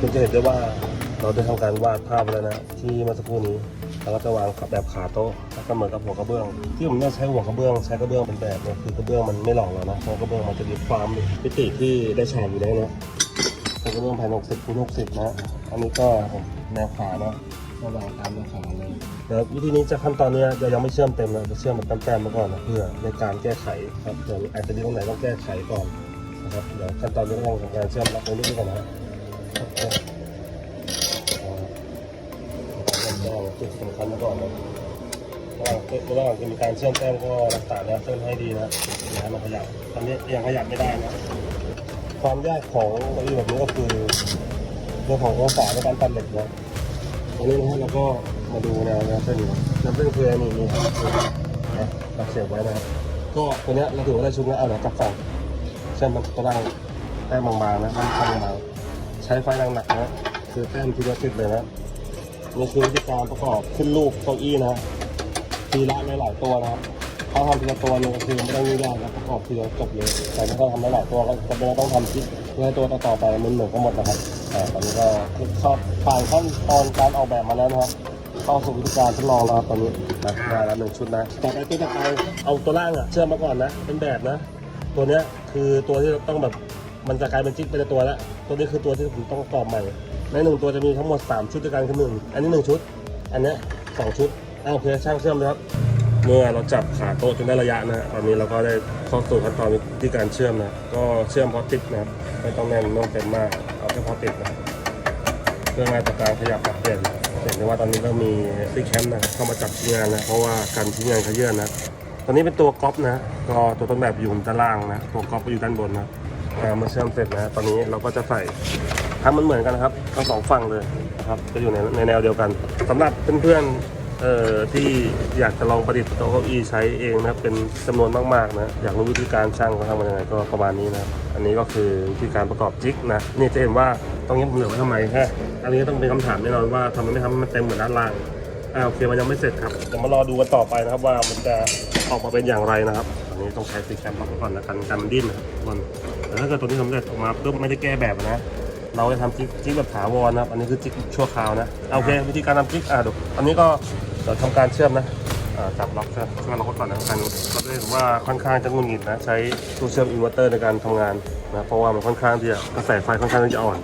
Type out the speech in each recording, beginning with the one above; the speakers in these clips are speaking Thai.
คุณจะเห็นได้ว่าเราได้ทำการวาดภาพแล้วนะที่เมื่อสักครู่นี้เราก็จะวางแบบขาโต๊ะแล้วก็เหมือนกับหัวกระเบื้อง ที่ผมเนี่ยใช้หัวกระเบื้องใช้กระเบื้องเป็นแบบเนี่ยคือกระเบื้องมันไม่หลอกเรานะเพราะกระเบื้องมันจะมีความมิติที่ได้ฉากอยู่แล้วนะเป็นกระเบื้องแผ่น60คูณ60นะอันนี้ก็แนวขาเนาะก็วางตามแนวขาเลยเดี๋ยววิธีนี้จะขั้นตอนเนี้ยเรายังไม่เชื่อมเต็มนะจะเชื่อมแบบแต้มๆมาก่อนนะเพื่อในการแก้ไขครับเดี๋ยวอาจจะมีตรงไหนต้องแก้ไขก่อนนะครับเดี๋ยวขั้นตอนนี้ต้องทำการเชื่อมรับตรงนี้ก่อนนะครับ จุดสำคัญมาก่อนนะระหว่างระหว่างจะมีการเชื่อมแต้มก็รักษาแนวเส้นให้ดีนะอย่าให้มันขยับตอนนี้ยังขยับไม่ได้นะความยากของเก้าอี้แบบนี้ก็คือเรื่องขององศาในการตัดเหล็กนะตรงนี้นะฮะเราก็มาดูแนวแนวเส้นนะแนวเส้นคืออันนี้นี่นะเราเสียบไว้นะก็ตัวเนี้ยเราถือว่าได้ชุดแล้วเอาเดี๋ยวกลับฝังเส้นมันตัวล่างแต้มบางๆนะมันข้างบาง ใช้ไฟหนักๆนะคือแต้มทีละสิบเลยนะนี่คือวิธีการประกอบขึ้นรูปเก้าอี้นะทีละหลายๆตัวนะครับเขาทำทีละตัวเลยคือไม่ต้องยุ่งยากนะประกอบทีเดียวจบเลยแต่ถ้าเราทำหลายๆตัวก็จำเป็นต้องทำคิดเพื่อตัวต่อไปมันเหมือนกันหมดนะครับแต่ตอนนี้ก็ชอบผ่านขั้นตอนการออกแบบมาแล้วนะครับเข้าสู่วิธีการทดลองแล้วครับตอนนี้นะได้แล้วหนึ่งชุดนะต่อไปตัวต่อไปเอาตัวล่างอะเชื่อมมาก่อนนะเป็นแบบนะ ตัวเนี้ยคือตัวที่เราต้องแบบ มันจะกลายเป็นจิ๊กเป็นตัวแล้วตัวนี้คือตัวที่ผมต้องประกอบใหม่ในหนึ่งตัวจะมีทั้งหมด 3 ชุดด้วยกันคือหนึ่งอันนี้หนึ่งชุด อันนี้ยสองชุดอ่าโอเคช่างเชื่อมเลยครับ เมื่อเราจับขาโต๊ะจนได้ระยะนะตอนนี้เราก็ได้เข้าสู่ขั้นตอนวิธีการเชื่อมนะก็เชื่อมพอติดนะไม่ต้องแน่นไม่ต้องเต็มมากเอาแค่พอติดนะเพื่อง่ายต่อการขยับปรับเปลี่ยนเห็นได้ว่าตอนนี้ก็มีซีแคมป์นะเข้ามาจับชิ้นงานนะเพราะว่าการชิ้นงานเขาเยื่อนนะตอนนี้เป็นตัวก๊อปนะก็ตัวต้นแบบอยู่ด้านล่างนะตัวก๊อปก็อยู่ด้านบนนะ อ่ามาเชื่อมเสร็จนะตอนนี้เราก็จะใส่ทำมันเหมือนกันนะครับทั้งสองฝั่งเลยนะครับจะอยู่ในในแนวเดียวกันสำหรับเพื่อนๆเอ่อที่อยากจะลองประดิษฐ์โต๊ะเก้าอี้ใช้เองนะครับเป็นจำนวนมากๆนะอยากรู้วิธีการช่างเขาทำมันยังไงก็ประมาณนี้นะครับอันนี้ก็คือวิธีการประกอบจิ๊กนะนี่จะเห็นว่าตรงนี้ผมเหลือไว้ทำไมแค่อันนี้ต้องเป็นคำถามแน่นอนว่าทำไมไม่ทำให้มันเต็มเหมือนด้านล่างอ่าโอเคมันยังไม่เสร็จครับเดี๋ยวมารอดูกันต่อไปนะครับว่ามันจะออกมาเป็นอย่างไรนะครับ นี้ต้องใช้ซีแคมล็อกก่อนนะกันกันมันดิ้นนะครับทุกคนแต่ถ้าเกิดตัวนี้สำเร็จออกมาปุ๊บไม่ได้แก้แบบนะ เราจะทำจิ๊กจิ๊กแบบถาวรนะครับอันนี้คือจิ๊กชั่วคราวนะโอเควิธีการทำจิ๊กอ่าดูอันนี้ก็เดี๋ยวทำการเชื่อมนะจับล็อกเชื่อมช่วยล็อกก่อนนะกันก็จะเห็นว่าค่อนข้างจะงุนงิดนะ ใช้ตู้เชื่อมอินเวอร์เตอร์ในการทำงานนะเพราะว่ามันค่อนข้างที่จะกระแสไฟค่อนข้างที่จะอ่อน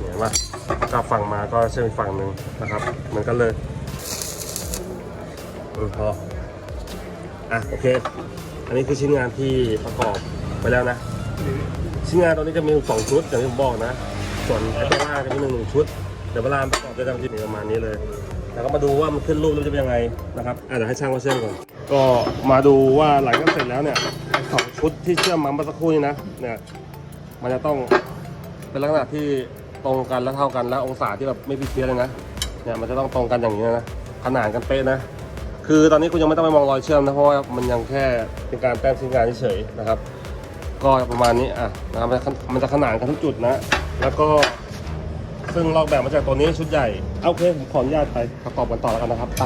เห็นปะกลับฝั่งมาก็เชื่อมอีกฝั่งหนึ่งนะครับเหมือนกันเลยเออพอ อะโอเค อันนี้คือชิ้นงานที่ประกอบไปแล้วนะ ชิ้นงานตอนนี้จะมีสองชุดอย่างที่ผมบอกนะ ส่วนไอ้ตัวล่างจะมีหนึ่งหนึ่งชุด เดี๋ยวเวลาประกอบจะทำที่นี่ประมาณนี้เลย แล้วก็มาดูว่ามันขึ้นรูปแล้วจะเป็นยังไงนะครับอะเดี๋ยวให้ช่างมาเชื่อมก่อน ก็มาดูว่าหลังจากเสร็จแล้วเนี่ยสองชุดที่เชื่อมมาเมื่อสักครู่นี้นะ เนี่ยมันจะต้องเป็นลักษณะที่ตรงกันและเท่ากันและองศาที่แบบไม่ผิดเพี้ยนเลยนะ เนี่ยมันจะต้องตรงกันอย่างนี้นะ ขนานกันเป๊ะนะ คือตอนนี้คุณยังไม่ต้องไปมองรอยเชื่อมนะเพราะว่ามันยังแค่เป็นการแต้มชิ้นงานเฉยๆนะครับ ก็ประมาณนี้อะนะครับมันจะขนานกันทุกจุดนะ แล้วก็ซึ่งลอกแบบมาจากตัวนี้ชุดใหญ่เอาโอเคผมขออนุญาตไปประกอบกันต่อแล้วกันนะครับไป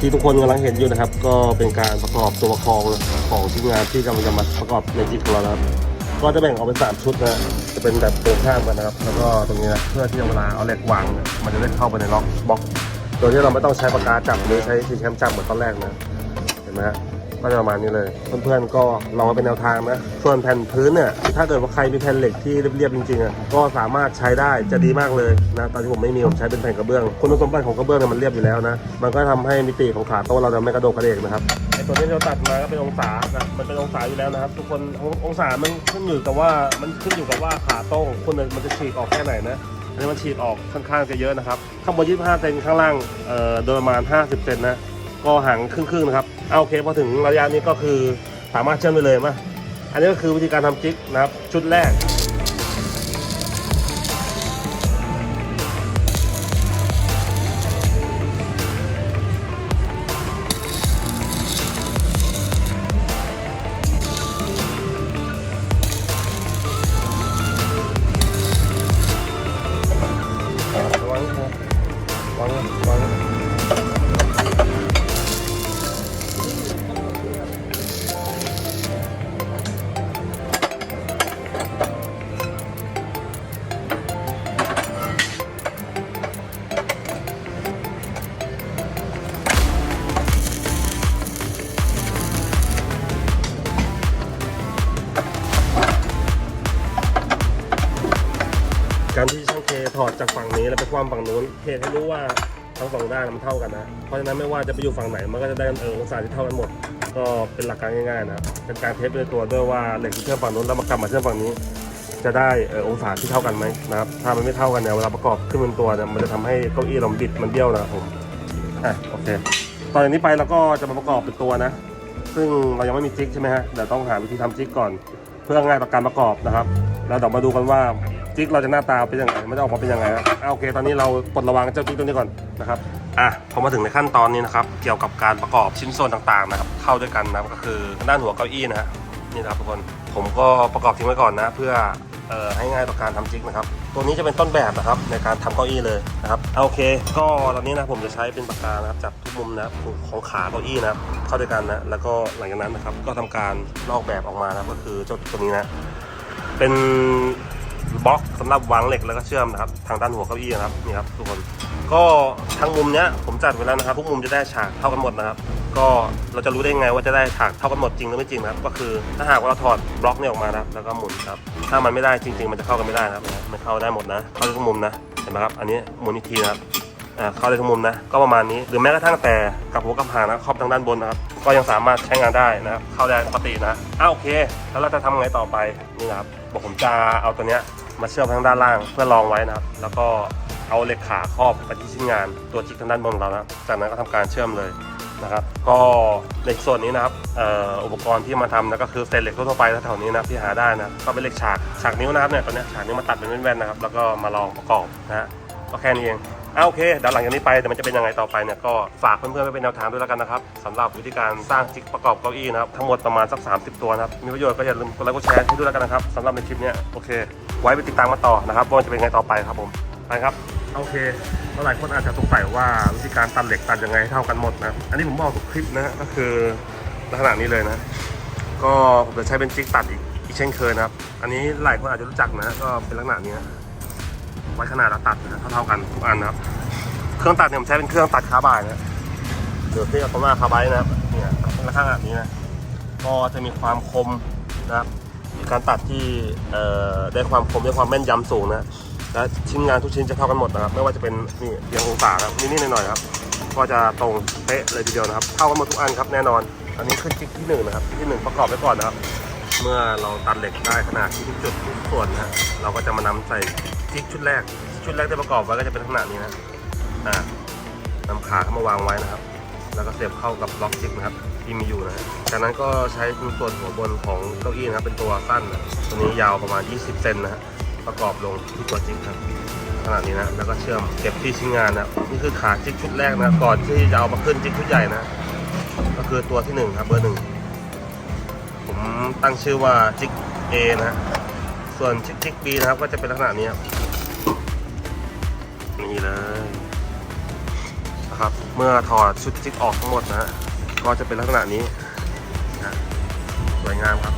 ที่ทุกคนกำลังเห็นอยู่นะครับ ก็เป็นการประกอบตัวคองของชิ้นงานที่กำลังจะมาประกอบในจิ๊กของเรานะครับก็จะแบ่งออกเป็นสามชุดนะจะเป็นแบบตรงข้ามกันนะครับ แล้วก็ตรงนี้นะเพื่อที่เวลาเอาเหล็กวาง มันจะได้เข้าไปในล็อกบล็อก โดยที่เราไม่ต้องใช้ปากกาจับหรือใช้ซีแคมจับเหมือนตอนแรกนะเห็นไหมฮะก็จะประมาณนี้เลย เพื่อนๆก็ลองมาเป็นแนวทางนะ ส่วนแผ่นพื้นเนี่ย ถ้าเกิดว่าใครมีแผ่นเหล็กที่เรียบๆจริงๆอะก็สามารถใช้ได้จะดีมากเลยนะตอนที่ผมไม่มีผมใช้เป็นแผ่นกระเบื้อง คุณสมบัติของกระเบื้องเนี่ยมันเรียบอยู่แล้วนะ มันก็ทำให้มิติของขาโต๊ะเราจะไม่กระโดดกระเดกนะครับไอตัวที่เราตัดมาก็เป็นองศานะมันเป็นองศาอยู่แล้วนะครับ ทุกคนององศามันขึ้นอยู่กับว่ามันขึ้นอยู่กับว่าขาโต๊ะของคุณมันจะฉีกออกแค่ไหนนะ อันนี้มันฉีดออกค่อนข้างจะเยอะนะครับ ข้างบน 25 เซนข้างล่างเอ่อโดยประมาณ 50 เซนนะก็ห่างครึ่งๆนะครับเอาโอเคพอถึงระยะนี้ก็คือสามารถเชื่อมได้เลยมาอันนี้ก็คือวิธีการทำจิ๊กนะครับชุดแรก ถอดจากฝั่งนี้แล้วไปคว่ำฝั่งนู้นเหตุให้รู้ว่าทั้งสองด้านมันเท่ากันนะ เพราะฉะนั้นไม่ว่าจะไปอยู่ฝั่งไหนมันก็จะได้เออองศาที่เท่ากันหมด ก็เป็นหลักการง่ายๆนะ เป็นการเทสด้วยตัวด้วยว่าเหล็กที่เชื่อมฝั่งนู้นแล้วมากลับมาเชื่อมฝั่งนี้ จะได้เออองศาที่เท่ากันไหมนะครับ ถ้ามันไม่เท่ากันเนี่ยเวลาประกอบขึ้นบนตัวเนี่ยมันจะทำให้เก้าอี้เราบิดมันเบี้ยวนะผมอะโอเค ตอนนี้ไปเราก็จะมาประกอบเป็นตัวนะ ซึ่งเรายังไม่มีจิ๊กใช่ไหมฮะเดี๋ยวต้องหาวิธีทำจิ๊กก่อน เพื่อง่ายต่อการประกอบนะครับ แล้วเดี๋ยวมาดูกันว่า จิ๊กเราจะหน้าตาเป็นยังไงมันจะออกมาเป็นยังไงนะอะโอเค ตอนนี้เราปลดระวางเจ้าจิ๊กตัวนี้ก่อนนะครับอะพอมาถึงในขั้นตอนนี้นะครับ เกี่ยวกับการประกอบชิ้นส่วนต่างๆนะครับเข้าด้วยกันนะครับก็คือด้านหัวเก้าอี้นะฮะนี่นะครับทุกคนผมก็ประกอบทิ้งไว้ก่อนนะ เพื่อเอ่อให้ง่ายต่อการทำจิ๊กนะครับ ตัวนี้จะเป็นต้นแบบนะครับในการทำเก้าอี้เลยนะครับเอาโอเค ก็ตอนนี้นะผมจะใช้เป็นปากกานะครับจับทุกมุมนะของขาเก้าอี้นะครับเข้าด้วยกันนะ แล้วก็หลังจากนั้นนะครับก็ทำการลอกแบบออกมานะครับก็คือเจ้าตัวนี้นะ เป็น บล็อกสำหรับวางเหล็กแล้วก็เชื่อมนะครับทางด้านหัวเก้าอี้นะครับนี่ครับทุกคนก็ทั้งมุมเนี้ยผมจัดไว้แล้วนะครับทุกมุมจะได้ฉากเท่ากันหมดนะครับ ก็เราจะรู้ได้ไงว่าจะได้ฉากเท่ากันหมดจริงหรือไม่จริงนะครับ ก็คือถ้าหากว่าเราถอดบล็อกเนี่ยออกมานะครับแล้วก็หมุนครับถ้ามันไม่ได้จริง ๆ มันจะเข้ากันไม่ได้นะครับมันเข้าได้หมดนะเข้าได้ทุกมุมนะเห็นไหมครับอันนี้หมุนอีกทีนะครับอ่าเข้าได้ทุกมุมนะก็ประมาณนี้หรือแม้กระทั่งแต่กับหัวกับหางนะครอบทางด้านบนนะครับ ก็ยังสามารถใช้งานได้นะครับเข้าได้ปกตินะอ้าโอเค แล้วเราจะทำไงต่อไปนี่นะครับบอกผมจะเอาตัวเนี้ย มาเชื่อมทางด้านล่างเพื่อรองไว้นะครับ แล้วก็เอาเหล็กขาครอบไปที่ชิ้นงานตัวจิกทางด้านบนเรานะจากนั้นก็ทำการเชื่อมเลยนะครับ ก็เหล็กส่วนนี้นะครับอ,อ,อุปกรณ์ที่มาทำนะก็คือเศษเหล็กทั่วไปแถวๆนี้นะที่หาได้นะก็เป็นเหล็กฉากฉากนิ้วนะครับเนี่ยตัวเนี้ฉากนิ้วมาตัดเป็นแว่นๆนะครับ แล้วก็มาลองประกอบนะฮะก็แค่นี้เองอ่าโอเคเดี๋ยวหลังจากนี้ไปเดี๋ยวมันจะเป็นยังไงต่อไปเนี่ยก็ฝากเพื่อนๆไว้เป็นแนวทางด้วยแล้วกันนะครับสำหรับวิธีการสร้างจิกประกอบเก้าอี้นะครับทั้งหมดประมาณสัก 30 ตัวนะครับมีประโยชน์ก็อย่าลืมกดไลค์กดแชร์ให้ด้วยแล้วกันนะครับสำหรับในคลิปเนี้ยโอเค ไว้ไปติดตามมาต่อนะครับว่าจะเป็นยังไงต่อไปครับผมไปครับโอเคหลายคนอาจจะสงสัยว่าวิธีการตัดเหล็กตัดยังไงเท่ากันหมดนะอันนี้ผมบอกทุกคลิปนะก็คือลักษณะนี้เลยนะ ก็ผมจะใช้เป็นจิกตัดอีกอีกเช่นเคยนะครับ อันนี้หลายคนอาจจะรู้จักนะก็เป็นลักษณะนี้ไว้ขนาดตัดนะเท่ากันทุกอันนะครับ เครื่องตัดเนี่ยผมใช้เป็นเครื่องตัดคาบายนะเดี๋ยวที่กับว่าคาบายนะครับเนี่ยเป็นลักษณะแบบนี้นะก็จะมีความคมนะครับ การตัดที่ได้ความคมได้ความแม่นยำสูงนะและชิ้นงานทุกชิ้นจะเท่ากันหมดนะครับ ไม่ว่าจะเป็นนี่เพียงองศาครับนิดๆหน่อยๆครับ ก็จะตรงเป๊ะเลยทีเดียวนะครับ เท่ากันหมดทุกอันครับแน่นอน อันนี้ขึ้นจิ๊กที่หนึ่งนะครับที่หนึ่งประกอบไว้ก่อนนะครับ เมื่อเราตัดเหล็กได้ขนาดที่ทุกจุดทุกส่วนนะเราก็จะมานำใส่จิ๊กชุดแรก ชุดแรกที่ประกอบไว้ก็จะเป็นขนาดนี้นะอ่านำขาเข้ามาวางไว้นะครับ แล้วก็เสียบเข้ากับบล็อกจิ๊กนะครับ ที่มีอยู่นะจากนั้นก็ใช้ส่วนหัวบนของเก้าอี้นะครับเป็นตัวสั้นนะตัวนี้ยาวประมาณ 20 เซนนะฮะประกอบลงที่ตัวจิ๊กครับขนาดนี้นะแล้วก็เชื่อมเก็บที่ชิ้นงานนะนี่คือขาจิ๊กชุดแรกนะก่อนที่จะเอามาขึ้นจิ๊กชุดใหญ่นะก็คือตัวที่หนึ่งครับเบอร์หนึ่งผมตั้งชื่อว่าจิก A นะส่วนจิกจิก B นะครับก็จะเป็นลักษณะนี้ครับนี่เลยนะครับเมื่อถอดชุดจิกออกทั้งหมดนะฮะ ก็จะเป็นลักษณะนี้นะสวยงามครับ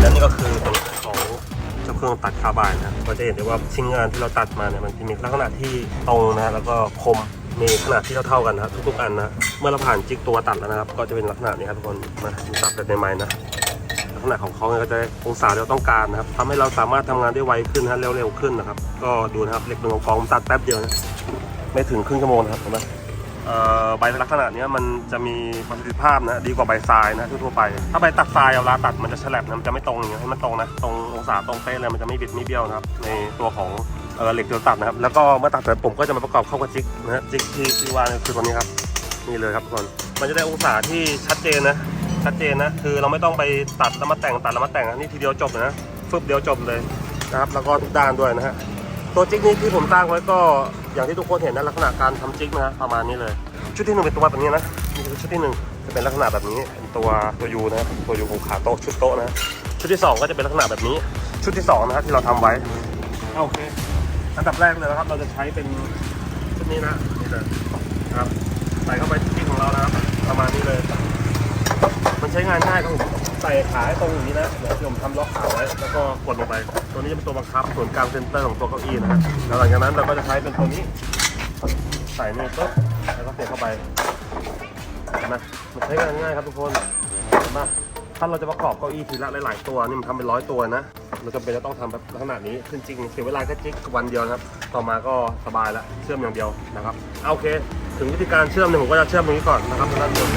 และนี่ก็คือของเจ้าเครื่องตัดคาร์บายนะก็จะเห็นได้ว่าชิ้นงานที่เราตัดมาเนี่ยมันจะมีลักษณะที่ตรงนะแล้วก็คม มีขนาดที่เท่าๆกันนะครับทุกๆอันนะเมื่อเราผ่านจิ๊กตัวตัดแล้วนะครับ ก็จะเป็นลักษณะนี้ครับทุกคนมาดูตัดแบบใหม่ๆนะลักษณะของเขาเนี่ยก็จะองศาที่เราต้องการนะครับทำให้เราสามารถทำงานได้ไวขึ้นนะเร็วๆขึ้นนะครับ ก็ดูนะครับเหล็กหนึ่งกองตัดแป๊บเดียวนะไม่ถึงครึ่งชั่วโมงนะครับเห็นไหมใบลักษณะเนี้ยมันจะมีประสิทธิภาพนะดีกว่าใบทรายนะทั่วไป ถ้าใบตัดทรายเอาเวลาตัดมันจะฉลับนะมันจะไม่ตรงอย่างเงี้ยให้มันตรงนะตรงองศาตรงเป๊ะเลยมันจะไม่บิดไม่เบี้ยวนะครับในตัวของ เหล็กที่เราตัดนะครับ แล้วก็เมื่อตัดเสร็จผมก็จะมาประกอบเข้ากับจิกนะฮะจิกที่ที่วาเนี่ยคือตัวนี้ครับ นี่เลยครับทุกคนมันจะได้องศาที่ชัดเจนนะ ชัดเจนนะ คือเราไม่ต้องไปตัดแล้วมาแต่งตัดแล้วมาแต่งนะนี่ทีเดียวจบเลยนะฟึบเดียวจบเลยนะครับ แล้วก็ทุกด้านด้วยนะฮะ ตัวจิกนี้ที่ผมสร้งไว้ก็อย่างที่ทุกคนเห็นนะลักษณะการทำจิกนะประมาณนี้เลย ชุดที่หนึ่งเป็นตัวแบบนี้นะนี่คือชุดที่หนึ่งจะเป็นลักษณะแบบนี้เป็นตัวตัวยูนะตัวยูของขาโต๊ะชุดโต๊ะนะชุดที่สองก็จะเป็นลักษณะแบบนี้ ชุดที่สองนะครับที่เราทำไว้โอเค อันดับแรกเลยนะครับ เราจะใช้เป็นชุดนี้นะนี่เลยครับใส่เข้าไปที่ของเรานะครับ ประมาณนี้เลย มันจะช้งานง่ายครับผมใส่ขาให้ตรงอย่างนี้นะเดี๋ยวผมทำล็อกขาไว้ แล้วก็กดลงไป ตัวนี้จะเป็นตัวบังคับส่วนกลางเซนเตอร์ของตัวเก้าอี้นะฮะแล้วหลังจากนั้นเราก็จะใช้เป็นตัวนี้ ใส่นี่ปุ๊บแล้วก็เสียบเข้าไปเห็นไหมมันใช้งานง่ายครับทุกคนเห็นไหมถ้าเราจะประกอบเก้าอี้ทีละหลาย ๆ ตัวนี่มันทำเป็นร้อยตัวนะ เราจำเป็นจะต้องทำแบบขนาดนี้จริงๆเสียเวลาแค่จิกวันเดียวนะครับ ต่อมาก็สบายละเชื่อมอย่างเดียวนะครับเอาโอเค ถึงวิธีการเชื่อมเนี่ยผมก็จะเชื่อมตรงนี้ก่อนนะครับด้านบน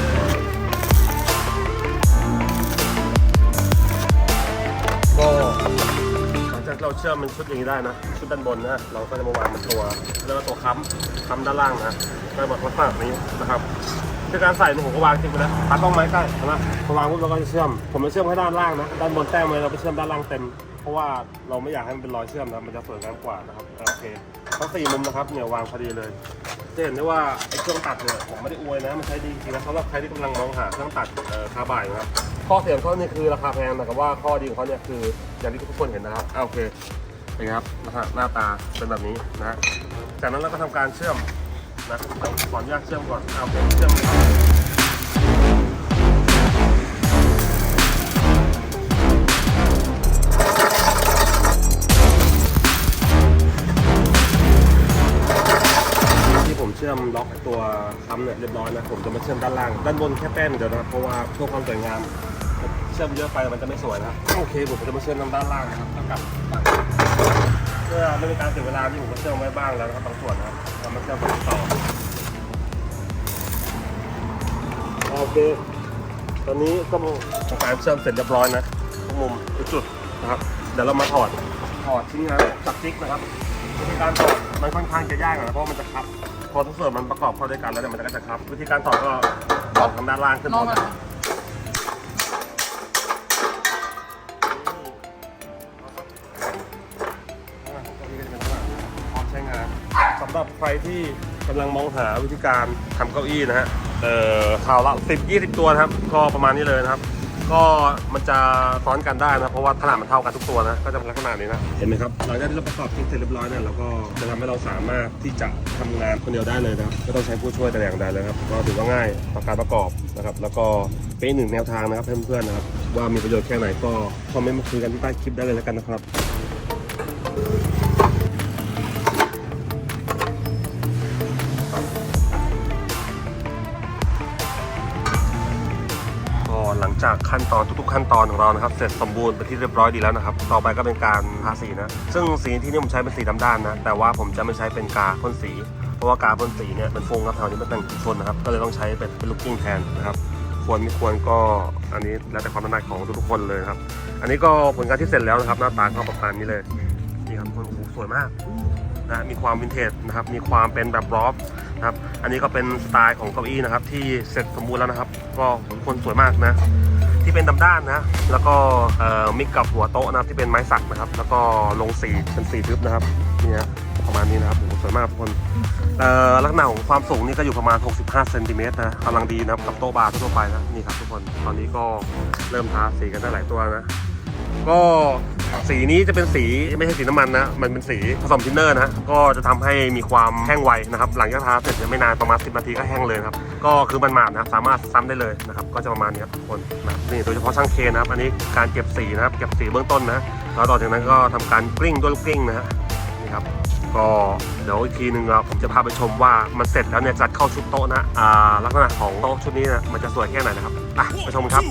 ก็หลังจากเราเชื่อมเป็นชุดอย่างนี้ได้นะ ชุดด้านบนนะเราก็จะมาวางเป็นตัวเรียกว่าตัวค้ำค้ำด้านล่างนะก็แบบลักษณะนี้นะครับในการใส่เนี่ยผมก็วางจริงไปแล้วปัดต้องไม้ใกล้นะพอวางปุ๊บเราก็จะเชื่อม ผมจะเชื่อมแค่ด้านล่างนะด้านบนแต้มเลยเราไปเชื่อมด้านล่างเต็ม เพราะว่าเราไม่อยากให้มันเป็นรอยเชื่อมนะมันจะสวยงามกว่านะครับอ่าโอเคทั้งสี่มุมนะครับเนี่ยวางพอดีเลยจะเห็นได้ว่าไอ้เครื่องตัดเนี่ยผมไม่ได้อวยนะมันใช้ดีจริงนะสำหรับใครที่กำลังมองหาเครื่องตัดเอ่อคาร์บายนะครับข้อเสียของเขาเนี่ยคือราคาแพงแต่ว่าข้อดีของเขาเนี่ยคืออย่างที่ทุกคนเห็นนะครับอ่าโอเคเป็นไงครับนะฮะหน้าตาเป็นแบบนี้นะจากนั้นเราก็ทำการเชื่อมนะขออนุญาตเชื่อมก่อนเอาโอเคเชื่อมครับ ด้านล่างด้านบนแค่แป้นเดียวนะครับเพราะว่าเพื่อความสวยงามเชื่อมเยอะไปมันจะไม่สวยนะโอเคผมจะมาเชื่อมด้านล่างนะครับแล้วกลับเพื่อไม่เป็นการเสียเวลาที่ผมก็เชื่อมไว้บ้างแล้วนะครับบางส่วนนะครับเรามาเชื่อมต่อโอเค ตอนนี้ก็ทำการเชื่อมเสร็จเรียบร้อยนะทุกมุมทุกจุดนะครับ เดี๋ยวเรามาถอด ถอดชิ้นงานจากจิ๊กนะครับวิธีการถอดมันค่อนข้างจะยากหน่อยนะเพราะว่ามันจะคับ พอทุกส่วนมันประกอบเข้าด้วยกันแล้วเนี่ยมันก็จะคับ วิธีการถอดก็ ถอดทางด้านล่างขึ้นลบองนหน่อยนะพร้อมใช้งานสำหรับใครที่กำลังมองหาวิธีการทำเก้าอี้นะฮะ เอ่อข่าวละ10 20 ตัวนะครับ ก็ประมาณนี้เลยนะครับ ก็มันจะซ้อนกันได้นะ เพราะว่าขนาดมันเท่ากันทุกตัวนะ ก็จะเป็นลักษณะนี้นะ เห็นไหมครับหลังจากที่เราประกอบชิ้นเสร็จเรียบร้อยเนี่ยเราก็จะทำให้เราสามารถที่จะทำงานคนเดียวได้เลยนะครับไม่ต้องใช้ผู้ช่วยแต่อย่างใดเลยครับก็ถือว่าง่ายต่อการประกอบนะครับ แล้วก็เป็นหนึ่งแนวทางนะครับเพื่อนๆนะครับว่ามีประโยชน์แค่ไหนก็คอมเมนต์มาคุยกันที่ใต้คลิปได้เลยแล้วกันนะครับ จากขั้นตอนทุกๆ ขั้นตอนของเรานะครับ เสร็จสมบูรณ์ไปนที่เรียบร้อยดีแล้วนะครับ ต่อไปก็เป็นการทาสีนะ ซึ่งสีที่นี่ผมใช้เป็นสีดำด้านนะ แต่ว่าผมจะไม่ใช้เป็นกาพ่นสี เพราะว่ากาพ่นสีเนี่ยมันฟงครับแถวนี้มันเป็นชนนะครับ ก็เลยต้องใช้เป็นเป็นลูกกิ้งแทนนะครับ ควรไม่ควรก็อันนี้แล้วแต่ความถนัดของทุกๆคนเลยครับ อันนี้ก็ผลงานที่เสร็จแล้วนะครับ หน้าตาก็ประมาณนี้เลย นี่ครับคนโอ้โหสวยมากนะมีความวินเทจนะครับ มีความเป็นแบบรอฟนะครับ อันนี้ก็เป็นสไตล์ของเก้าอี้นะครับ ที่เสร็จสมบูรณ์แล้วนะครับ ก็ทุกคนสวยมากนะ ที่เป็นดำด้านนะ แล้วก็มิกกับหัวโต๊ะนะครับที่เป็นไม้สักนะครับ แล้วก็ลงสีเป็นสีทึบนะครับนี่ฮะประมาณนี้นะครับโอ้สวยมากทุกคนเอ่อลักษณะของความสูงนี่ก็อยู่ประมาณ 65 เซนติเมตรนะกำลังดีนะครับกับโต๊ะบาร์ทั่วไปนะนี่ครับทุกคนตอนนี้ก็เริ่มทาสีกันได้หลายตัวนะ ก็ สีนี้จะเป็นสีไม่ใช่สีน้ำมันนะ มันเป็นสีผสมทินเนอร์นะ ก็จะทำให้มีความแห้งไวนะครับ หลังจากทาเสร็จไม่นานประมาณ 10 นาทีก็แห้งเลยครับ ก็คือมันหมาดนะสามารถซ้ำได้เลยนะครับ ก็จะประมาณนี้ครับทุกคนนะนี่โดยเฉพาะช่างเคนนะครับ อันนี้การเก็บสีนะครับ เก็บสีเบื้องต้นนะแล้วต่อจากนั้นก็ทำการกลิ้งด้วยลูกกลิ้งนะฮะนี่ครับก็เดี๋ยวอีกทีหนึ่งเราผมจะพาไปชมว่ามันเสร็จแล้วเนี่ยจัดเข้าชุดโต๊ะนะอ่าลักษณะของโต๊ะชุดนี้นะมันจะสวยแค่ไหนนะครับอะไปชมครับ